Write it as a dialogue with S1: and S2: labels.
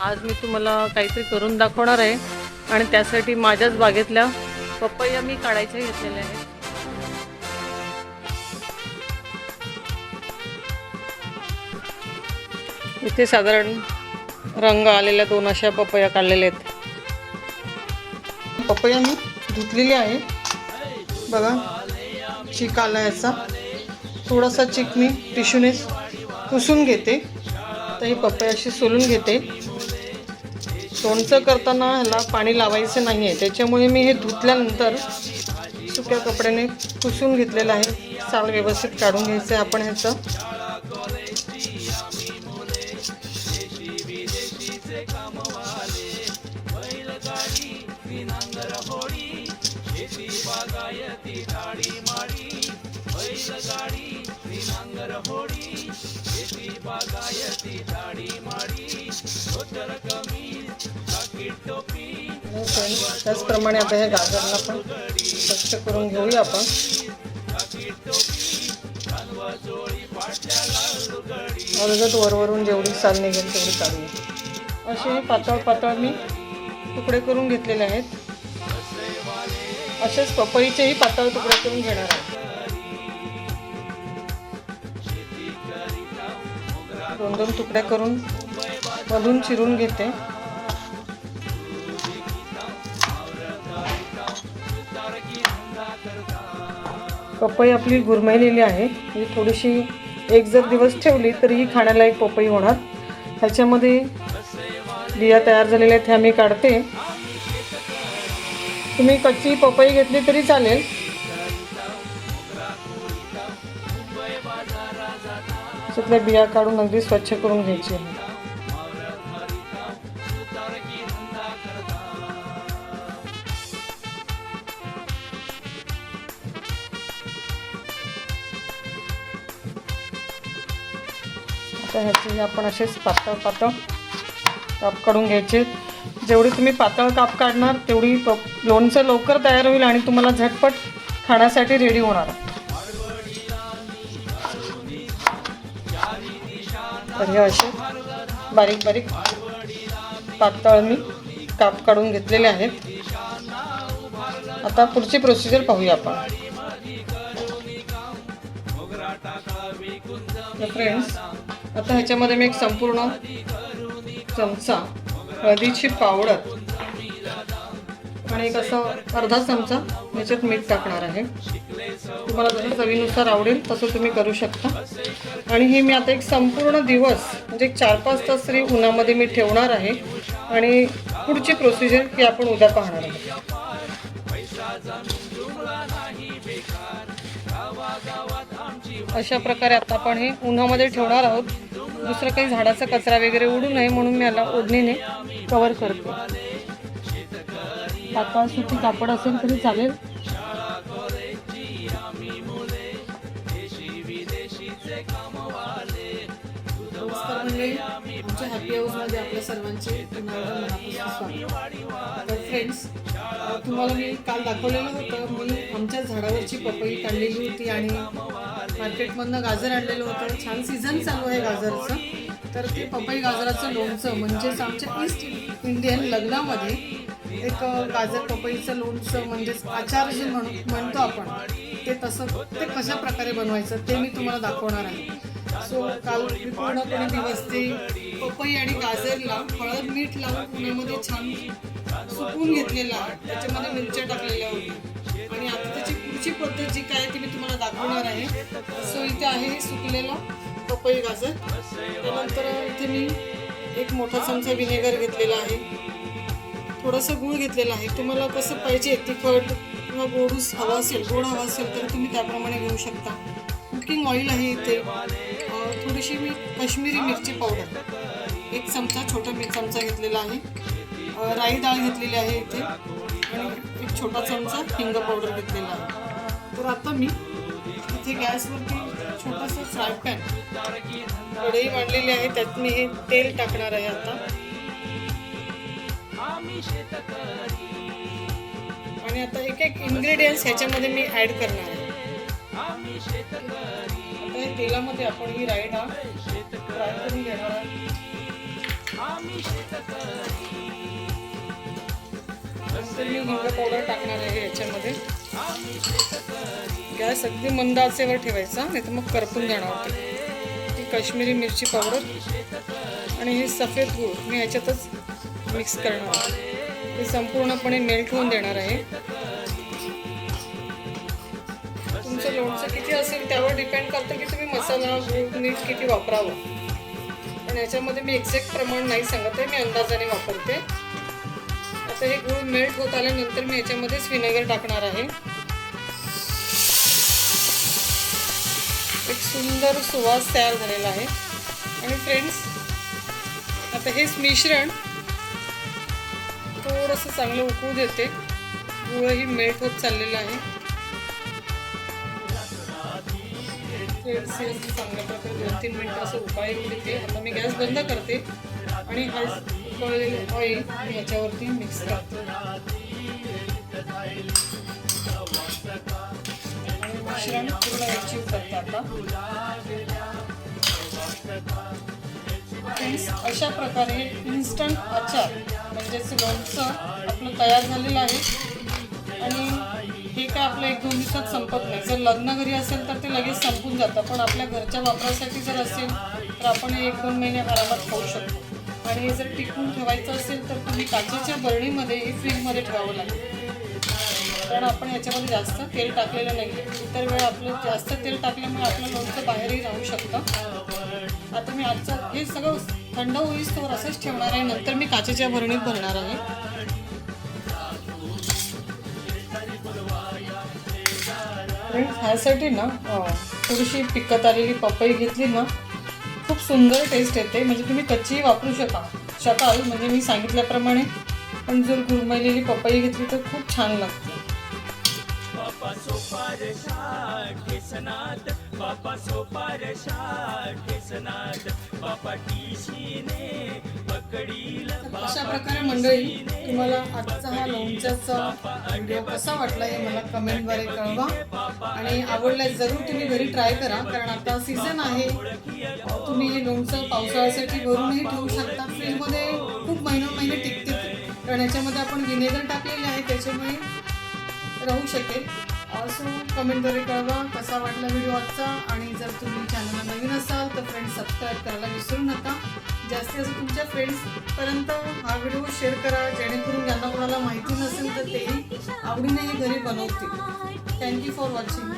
S1: आज मी तुम्हाला काहीतरी करून दाखवणार आहे. आणि त्यासाठी माझ्याच बागेतल्या पपया मी काढायच्या घेतलेल्या आहेत. इथे साधारण रंग आलेल्या दोन अशा पपया काढलेल्या आहेत. पपया मी धुतलेली आहे. बघा चिक आला याचा. थोडासा चिक मी टिश्यूने पुसून घेते. तर ही पपयाशी सोलून घेते. लोणचं करताना ह्याला पाणी लावायचं नाही आहे त्याच्यामुळे मी हे धुतल्यानंतर सुक्या कपड्याने पुसून घेतलेलं आहे. साल व्यवस्थित काढून घ्यायचं आहे आपण ह्याचं. देशीचे शेतीचे कामवाले बैलगाडी विनांगर होळी शेती बागायती डाळी माडी बैलगाडी विनांगर होळी शेती बागायती डाळी माळी धोतर कमी जाकीट टोपी त्याचप्रमाणे आता हे गाजरला पण स्वच्छ करून घेऊया आपण. अलगद वरवरून जेवढी साल निघेल तेवढी काढूया असे हे पातळ पातळ मी तुकडे करून घेतलेले आहेत. असेच पपईचेही पातळ तुकडे करून घेणार आहे. दोन दोन तुकडे करून मधून चिरून घेते. पपई आपली गुरमायलेली आहे. ही थोडीशी एक जर दिवस ठेवली तरीही ही खाण्यालायक पपई होणार. ह्याच्यामध्ये बिया तयार झालेल्या आहेत ह्या मी काढते. तुम्ही कच्ची पपई घेतली तरी चालेल. त्यातल्या बिया काढून अगदी स्वच्छ करून घ्यायची आहे. आता ह्याचे आपण असेच पातळ पातळ काप काढून घ्यायचे. जेवढी तुम्ही पातळ काप काढणार तेवढी लोणचं लवकर तयार होईल आणि तुम्हाला झटपट खाण्यासाठी रेडी होणार. तर हे असे बारीक बारीक पातळ मी काप काढून घेतलेले आहेत. आता पुढची प्रोसिजर पाहूया आपण. फ्रेंड्स आता ह्याच्यामध्ये मी एक संपूर्ण चमचा हळदीची पावडर आणि एक असं अर्धा चमचा ह्याच्यात मीठ टाकणार आहे. तुम्हाला जसं चवीनुसार आवडेल तसं तुम्ही करू शकता. आणि हे मी आता एक संपूर्ण दिवस म्हणजे एक चार पाच तास तरी उन्हामध्ये मी ठेवणार आहे. आणि पुढची प्रोसिजर ही आपण उद्या पाहणार आहोत. अशा प्रकारे आता आपण हे उन्हामध्ये ठेवणार आहोत. दुसरं काही झाडाचा कचरा वगैरे उडू नये म्हणून मी याला ओढणीने कवर करते. पातळ सुती कापड असेल तरी चालेल.
S2: आमच्या हॅपी आपल्या सर्वांचे स्वागत. तर फ्रेंड्स तुम्हाला मी काल दाखवलेलं होतं मी आमच्या झाडावरची पपई काढलेली होती आणि मार्केटमधनं गाजर आणलेलं होतं. छान सीझन चालू आहे गाजरचं. तर ते पपई गाजराचं लोणचं म्हणजेच आमच्या ईस्ट इंडियन लग्नामध्ये एक गाजर पपईचं लोणचं म्हणजेच आचार जे म्हणू म्हणतो आपण ते तसं ते कशा प्रकारे बनवायचं ते मी तुम्हाला दाखवणार आहे. सो काल पूर्णपणे दिवस ते पपई आणि गाजरला हळद मीठ लावून उन्हामध्ये छान सुकून घेतलेला त्याच्यामध्ये मिरच्या टाकलेल्या होत्या. आणि आता त्याची पुढची पद्धत जी काय ती मी तुम्हाला दाखवणार आहे. सो इथे आहे सुकलेला पपई गाजर. त्यानंतर इथे मी एक मोठा चमचा विनेगर घेतलेला आहे. थोडंसं गूळ घेतलेलं आहे. तुम्हाला कसं पाहिजे तिखट किंवा गोडूस हवा असेल गोड हवा असेल तर तुम्ही त्याप्रमाणे घेऊ शकता. कुकिंग ऑइल आहे इथे. थोडीशी मी काश्मीरी मिरची पावडर. एक चमचा छोटा मी चमचा घेतलेला आहे. राई डाळ घेतलेली आहे इथे. आणि एक छोटा चमचा हिंग पावडर घेतलेला आहे. तर आता मी इथे गॅसवरती
S1: छोटासा फ्राय पॅन कढई मांडलेली आहे. त्यात मी हे तेल टाकणार आहे आता. आणि आता एक एक इन्ग्रेडियंट्स ह्याच्यामध्ये मी ॲड करणार आहे. आता तेलामध्ये आपण ही राईड हा फ्राय करून घेणार आहे मी हिंग पावडर टाकणार आहे याच्यामध्ये. गॅस अगदी मंद आचेवर ठेवायचा नाही तर मग करपून जाणार होते ही काश्मीरी मिरची पावडर आणि हे सफेद गूळ मी ह्याच्यातच मिक्स करणार आहे. हे संपूर्णपणे मेल्ट होऊन देणार आहे. तुमचं लोणचं किती असेल त्यावर डिपेंड करतं की तुम्ही मसाला गूळ मीठ किती वापरावं. पण याच्यामध्ये मी एक्झॅक्ट प्रमाण नाही सांगत आहे मी अंदाजाने वापरते. आता हे गूळ मेल्ट होत आल्यानंतर मी याच्यामध्येच विनेगर टाकणार आहे. एक सुंदर सुवास तयार झालेला आहे. आणि फ्रेंड्स आता हेच मिश्रण थोडंसं चांगलं उकळू देते. गुळही मेल्ट होत चाललेलं आहे. चांगल्या प्रकारे दोन तीन मिनटं असं उपाय घेते. देते आता मी गॅस बंद करते आणि आज उकळलेले ऑइल मी याच्यावरती मिक्स करते. आणि मिश्रण पूर्ण याची करते आता. अशा प्रकारे इन्स्टंट अचार म्हणजेच लोणचं आपलं तयार झालेलं आहे. आणि हे काय आपलं एक दोन दिवसात संपत नाही. जर लग्न घरी असेल तर ते लगेच संपून जातं. पण आपल्या घरच्या वापरासाठी जर असेल तर आपण हे एक दोन महिने आरामात खाऊ शकतो. आणि हे जर टिकून ठेवायचं असेल तर तुम्ही काचेच्या बरणीमध्ये हे फ्रीजमध्ये ठेवावं लागेल. कारण आपण याच्यामध्ये जास्त तेल टाकलेलं नाही. इतर वेळ आपलं जास्त तेल टाकल्यामुळे आपलं लोणचं बाहेरही राहू शकतं. आता मी आजचं हे सगळं थंड होईस तर असंच ठेवणार आहे. नंतर मी काचेच्या भरणीत भरणार आहे. फ्रेंड्स ह्यासाठी ना थोडीशी पिकत आलेली पपई घेतली ना खूप सुंदर टेस्ट येते. म्हणजे तुम्ही कच्ची वापरू शका शकाल. म्हणजे मी सांगितल्याप्रमाणे पण जर गुरमळलेली पपई घेतली तर खूप छान लागते. अशा प्रकारे मंडळी तुम्हाला आजचा हा लोणच्याचा व्हिडिओ कसा वाटला हे मला कमेंटद्वारे कळवा. आणि आवडल्यास जरूर तुम्ही घरी ट्राय करा कारण आता सीझन आहे. तुम्ही हे लोणचं पावसाळ्यासाठी भरूनही ठेवू शकता. फ्रीजमध्ये खूप महिना महिने टिकते कारण याच्यामध्ये आपण विनेगर टाकलेले आहे त्याच्यामुळे राहू शकेल. सो कमेंटद्वारे कळवा कसा वाटला व्हिडिओ आजचा. आणि जर तुम्ही चॅनलला नवीन असाल तर फ्रेंड्स सबस्क्राईब करायला विसरू नका. जास्तीत जास्त तुमच्या फ्रेंड्सपर्यंत हा व्हिडिओ शेअर करा जेणेकरून ज्यांना कोणाला माहिती नसेल तर तेही आवडीने हे घरी बनवतील. Thank you for watching